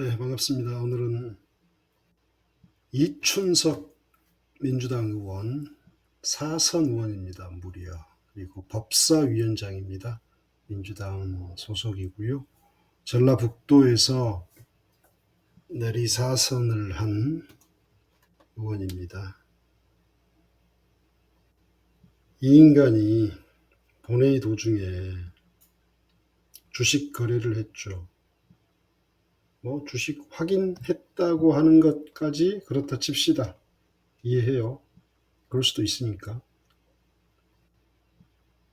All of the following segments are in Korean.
네, 반갑습니다. 오늘은 이춘석 민주당 의원, 사선 의원입니다. 무려. 그리고 법사위원장입니다. 민주당 소속이고요. 전라북도에서 내리 사선을 한 의원입니다. 이 인간이 본회의 도중에 주식 거래를 했죠. 뭐 주식 확인했다고 하는 것까지 그렇다 칩시다. 이해해요. 그럴 수도 있으니까.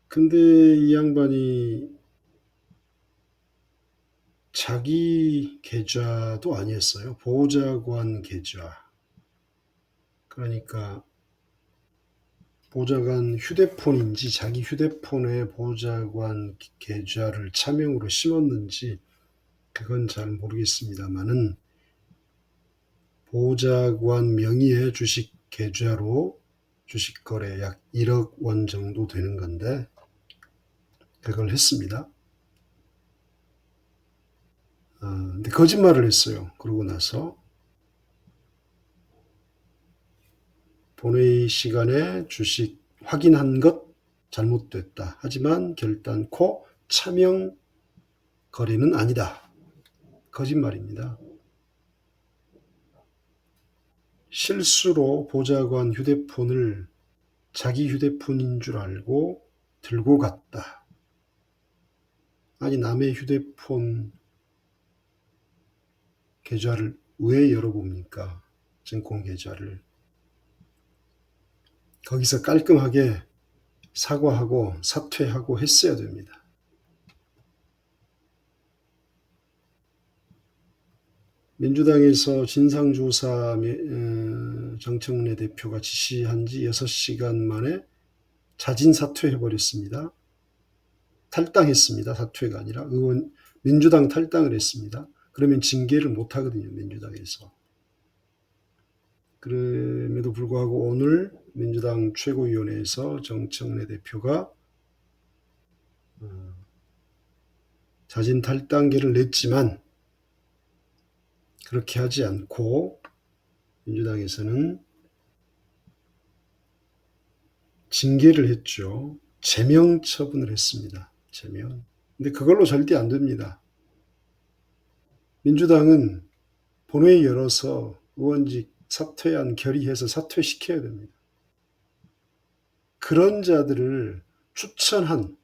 근데 이 양반이 자기 계좌도 아니었어요. 보좌관 계좌. 그러니까 보좌관 휴대폰인지 자기 휴대폰에 보좌관 계좌를 차명으로 심었는지 그건 잘 모르겠습니다만은 보좌관 명의의 주식 계좌로 주식 거래 약 1억 원 정도 되는 건데 그걸 했습니다. 어, 근데 거짓말을 했어요. 그러고 나서 본회의 시간에 주식 확인한 것 잘못됐다. 하지만 결단코 차명 거래는 아니다. 거짓말입니다. 실수로 보좌관 휴대폰을 자기 휴대폰인 줄 알고 들고 갔다. 아니, 남의 휴대폰 계좌를 왜 열어봅니까? 증권 계좌를. 거기서 깔끔하게 사과하고 사퇴하고 했어야 됩니다. 민주당에서 진상조사 어, 정청래 대표가 지시한 지 6시간 만에 자진 사퇴해버렸습니다. 탈당했습니다. 사퇴가 아니라 의원, 민주당 탈당을 했습니다. 그러면 징계를 못 하거든요. 민주당에서. 그럼에도 불구하고 오늘 민주당 최고위원회에서 정청래 대표가 어, 자진 탈당계를 냈지만 그렇게 하지 않고 민주당에서는 징계를 했죠. 제명 처분을 했습니다. 제명. 근데 그걸로 절대 안 됩니다. 민주당은 본회의 열어서 의원직 사퇴안 결의해서 사퇴시켜야 됩니다. 그런 자들을 추천한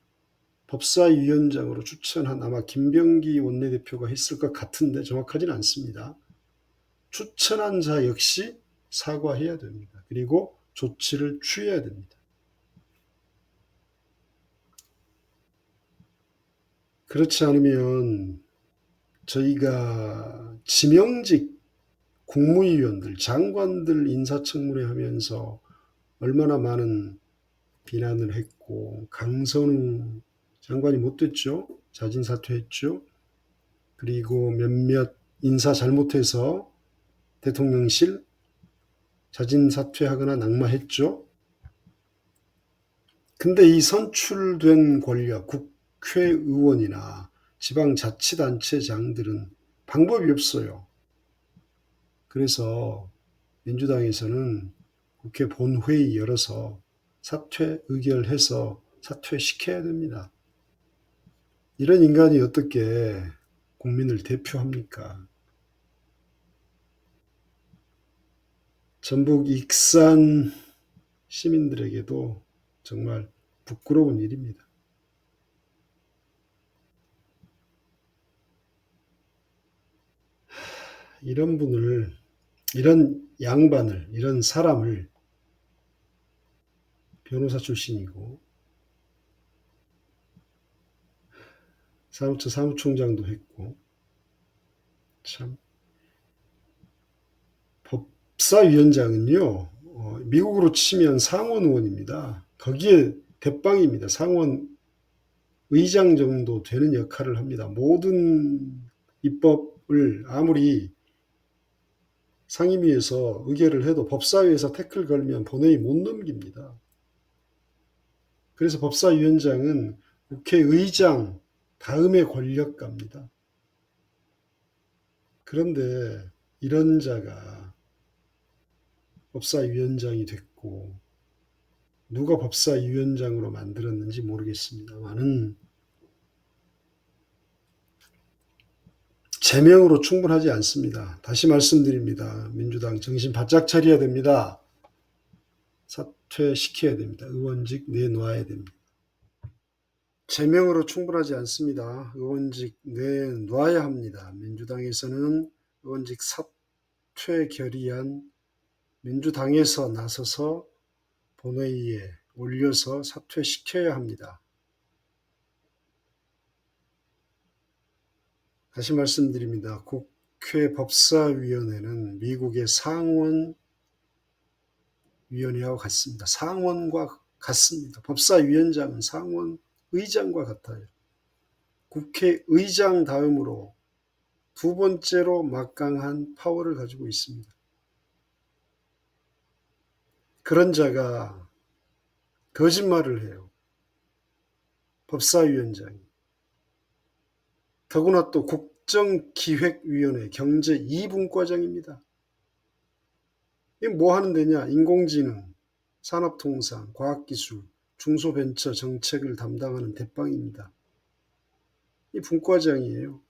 법사위원장으로 추천한 아마 김병기 원내대표가 했을 것 같은데 정확하지는 않습니다. 추천한 자 역시 사과해야 됩니다. 그리고 조치를 취해야 됩니다. 그렇지 않으면 저희가 지명직 국무위원들, 장관들 인사청문회 하면서 얼마나 많은 비난을 했고 강선우 장관이 못 됐죠. 자진 사퇴했죠. 그리고 몇몇 인사 잘못해서 대통령실 자진 사퇴하거나 낙마했죠. 근데 이 선출된 권력, 국회의원이나 지방자치단체장들은 방법이 없어요. 그래서 민주당에서는 국회 본회의 열어서 사퇴 의결해서 사퇴시켜야 됩니다. 이런 인간이 어떻게 국민을 대표합니까? 전북 익산 시민들에게도 정말 부끄러운 일입니다. 이런 분을, 이런 양반을, 이런 사람을 변호사 출신이고 사무처 사무총장도 했고 참 법사위원장은요 어, 미국으로 치면 상원 의원입니다. 거기에 대빵입니다. 상원 의장 정도 되는 역할을 합니다. 모든 입법을 아무리 상임위에서 의결을 해도 법사위에서 태클 걸면 본회의 못 넘깁니다. 그래서 법사위원장은 국회의장 다음의 권력가입니다. 그런데 이런 자가 법사위원장이 됐고 누가 법사위원장으로 만들었는지 모르겠습니다만은 제명으로 충분하지 않습니다. 다시 말씀드립니다. 민주당 정신 바짝 차려야 됩니다. 사퇴시켜야 됩니다. 의원직 내놔야 됩니다. 제명으로 충분하지 않습니다. 의원직 내놔야 합니다. 민주당에서는 의원직 사퇴 결의안 민주당에서 나서서 본회의에 올려서 사퇴시켜야 합니다. 다시 말씀드립니다. 국회 법사위원회는 미국의 상원 위원회와 같습니다. 상원과 같습니다. 법사위원장은 상원 의장과 같아요. 국회의장 다음으로 두 번째로 막강한 파워를 가지고 있습니다. 그런 자가 거짓말을 해요. 법사위원장이. 더구나 또 국정기획위원회 경제 2분과장입니다. 이게 뭐 하는 데냐? 인공지능, 산업통상, 과학기술, 중소벤처 정책을 담당하는 대빵입니다. 이 분과장이에요.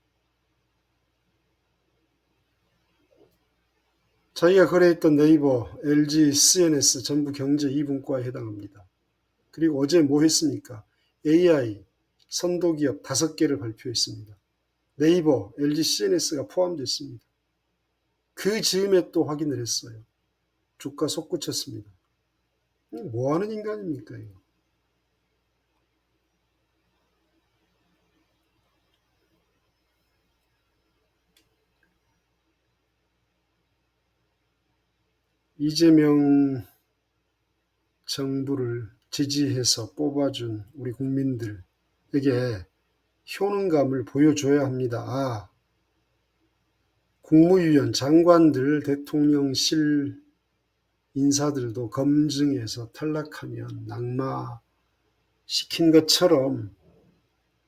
자기가 거래했던 네이버, LG, CNS 전부 경제 2분과에 해당합니다. 그리고 어제 뭐 했습니까? AI 선도기업 5개를 발표했습니다. 네이버, LG, CNS가 포함됐습니다. 그 즈음에 또 확인을 했어요. 주가 솟구쳤습니다. 뭐 하는 인간입니까, 이거? 이재명 정부를 지지해서 뽑아준 우리 국민들에게 효능감을 보여줘야 합니다. 아, 국무위원, 장관들, 대통령실 인사들도 검증해서 탈락하면 낙마시킨 것처럼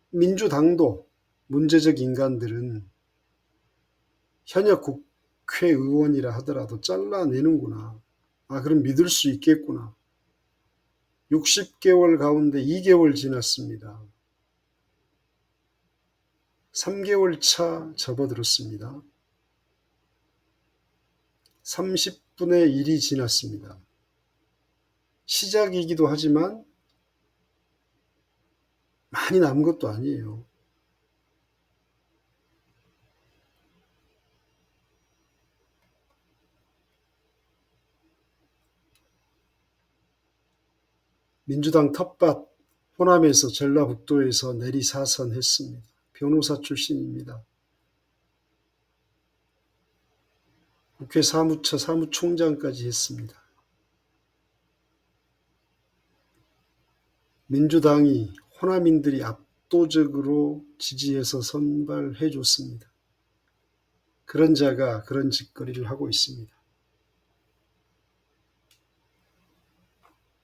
민주당도 문제적 인간들은 현역 국 회의원이라 하더라도 잘라내는구나. 아, 그럼 믿을 수 있겠구나. 60개월 가운데 2개월 지났습니다. 3개월 차 접어들었습니다. 30분의 1이 지났습니다. 시작이기도 하지만 많이 남은 것도 아니에요. 민주당 텃밭 호남에서 전라북도에서 내리사선했습니다. 변호사 출신입니다. 국회 사무처 사무총장까지 했습니다. 민주당이 호남인들이 압도적으로 지지해서 선발해 줬습니다. 그런 자가 그런 짓거리를 하고 있습니다.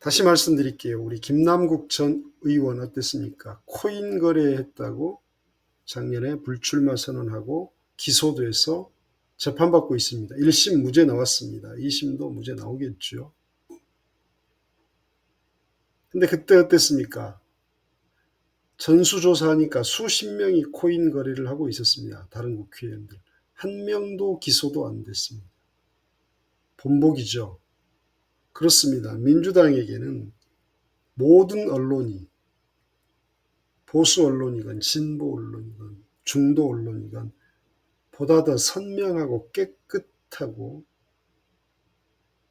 다시 말씀드릴게요. 우리 김남국 전 의원 어땠습니까? 코인 거래했다고 작년에 불출마 선언하고 기소돼서 재판받고 있습니다. 1심 무죄 나왔습니다. 2심도 무죄 나오겠죠. 근데 그때 어땠습니까? 전수조사하니까 수십 명이 코인 거래를 하고 있었습니다. 다른 국회의원들. 한 명도 기소도 안 됐습니다. 본복이죠. 그렇습니다. 민주당에게는 모든 언론이 보수 언론이건 진보 언론이건 중도 언론이건 보다 더 선명하고 깨끗하고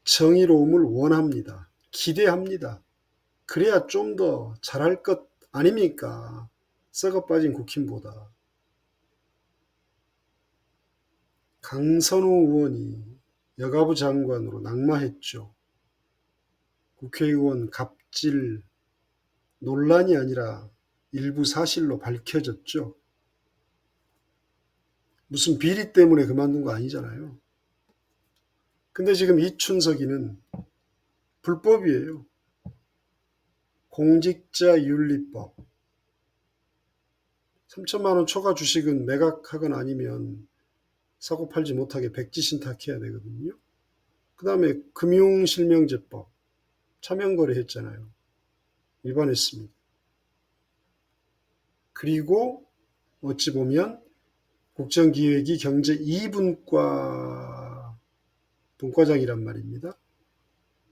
정의로움을 원합니다. 기대합니다. 그래야 좀 더 잘할 것 아닙니까? 썩어 빠진 국힘보다. 강선우 의원이 여가부 장관으로 낙마했죠. 국회의원 갑질 논란이 아니라 일부 사실로 밝혀졌죠. 무슨 비리 때문에 그만둔 거 아니잖아요. 근데 지금 이춘석이는 불법이에요. 공직자 윤리법. 3천만 원 초과 주식은 매각하거나 아니면 사고 팔지 못하게 백지 신탁해야 되거든요. 그 다음에 금융실명제법 차명거래 했잖아요. 위반했습니다. 그리고 어찌 보면 국정기획이 경제 2분과 분과장이란 말입니다.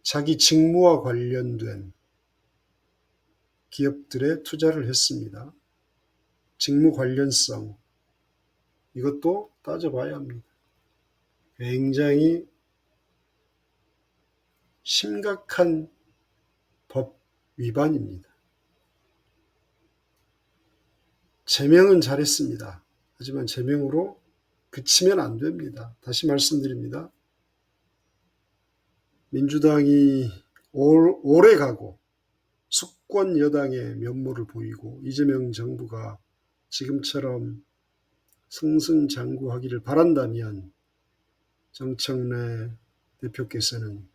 자기 직무와 관련된 기업들에 투자를 했습니다. 직무 관련성 이것도 따져봐야 합니다. 굉장히 심각한 법 위반입니다. 제명은 잘했습니다. 하지만 제명으로 그치면 안 됩니다. 다시 말씀드립니다. 민주당이 올, 오래 가고 수권 여당의 면모를 보이고 이재명 정부가 지금처럼 승승장구하기를 바란다면 정청래 대표께서는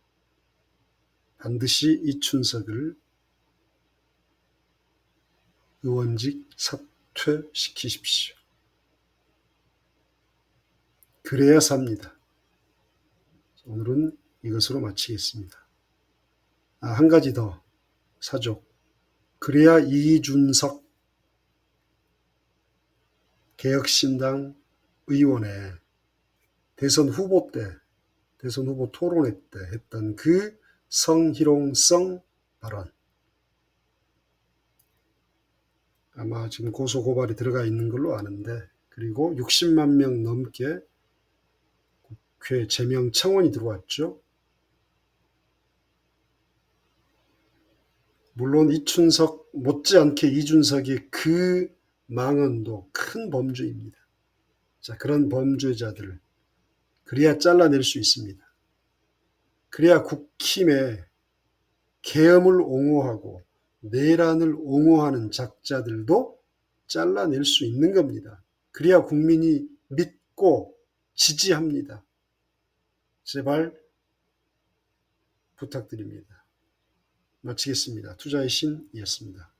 반드시 이춘석을 의원직 사퇴시키십시오. 그래야 삽니다. 오늘은 이것으로 마치겠습니다. 아, 한 가지 더 사족. 그래야 이준석 개혁신당 의원의 대선 후보 때, 대선 후보 토론회 때 했던 그 성희롱성 발언. 아마 지금 고소고발이 들어가 있는 걸로 아는데, 그리고 60만 명 넘게 국회 제명 청원이 들어왔죠. 물론 이춘석 못지않게 이준석의 그 망언도 큰 범죄입니다. 자, 그런 범죄자들 그래야 잘라낼 수 있습니다. 그래야 국힘에 계엄을 옹호하고 내란을 옹호하는 작자들도 잘라낼 수 있는 겁니다. 그래야 국민이 믿고 지지합니다. 제발 부탁드립니다. 마치겠습니다. 투자의 신이었습니다.